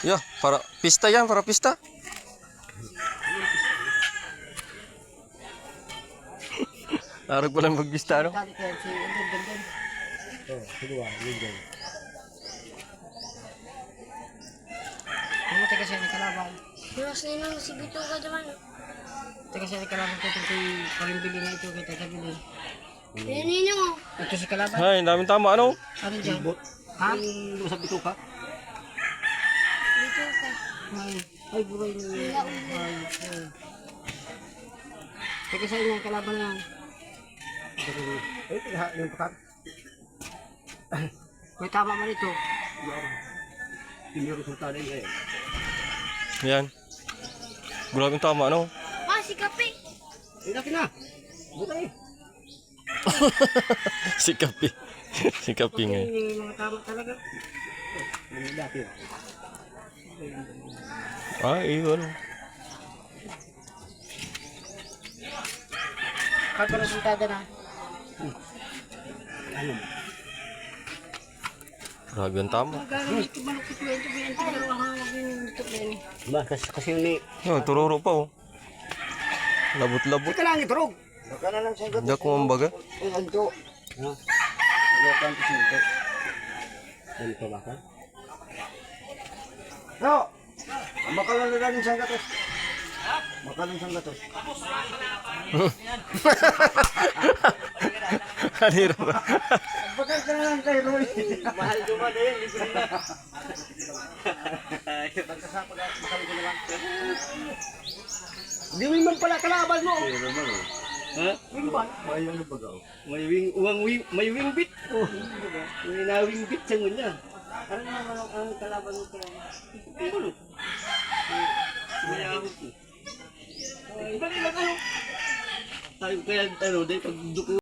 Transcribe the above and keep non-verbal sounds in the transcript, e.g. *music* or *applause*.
Yo, para pista yan, para pista. Arag pala magpista, no? Oh, yun. Ano taga siya ni Kalaban? Mas na nang si Bito ka naman. Taga siya ni Kalaban ko ito kay parimbili na ito kita kabili. Yan ninyo mo. Ito si Kalaban. Ay, daming tama, ano? Ano dyan? Ha? Dito ka? Bito ka. Ay, ay buray niya. Ay, ay. Taga siya niya Kalaban na yan. Eh, tiha, yung pakat. May tama man ito. Hindi resulta din eh. Yan. Grabing tama, ano? Ah, si Kape. Eh, laki na. Buta *laughs* eh. si Kapi. si Kapi nga. May mga tama talaga. Dati. Ah, iyo? Kahit wala sintada na. Ano? Grabe ang tama. Yung. Ba, kasi, kasi ni... Yo, tururo pa, oh. Labot-labot. Ika lang, iturog. Baka na lang siya Diyak mo ang baga. Eh, anto. Ha? Ano ang pisinto? Ano ka ba ka? No! Makalan na rin siyang gatos. Makalan siyang gatos. *laughs* Kanira ba? Bakit ka na lang kayo, Roy? Mahal duman eh, libre na. Pagkasama ka, mahal ko na lang. Di wing man pala kalaban mo. Ha? Wing man? May ano ba gaw? May wing, uwang wing, may wing bit. Oh, may na wing bit sa ngunya. Ano naman ang, ang kalaban pala? Ang gulo. May ahot mo. Ay, bakit lang ano? Tayo kaya ano, dahil pag duko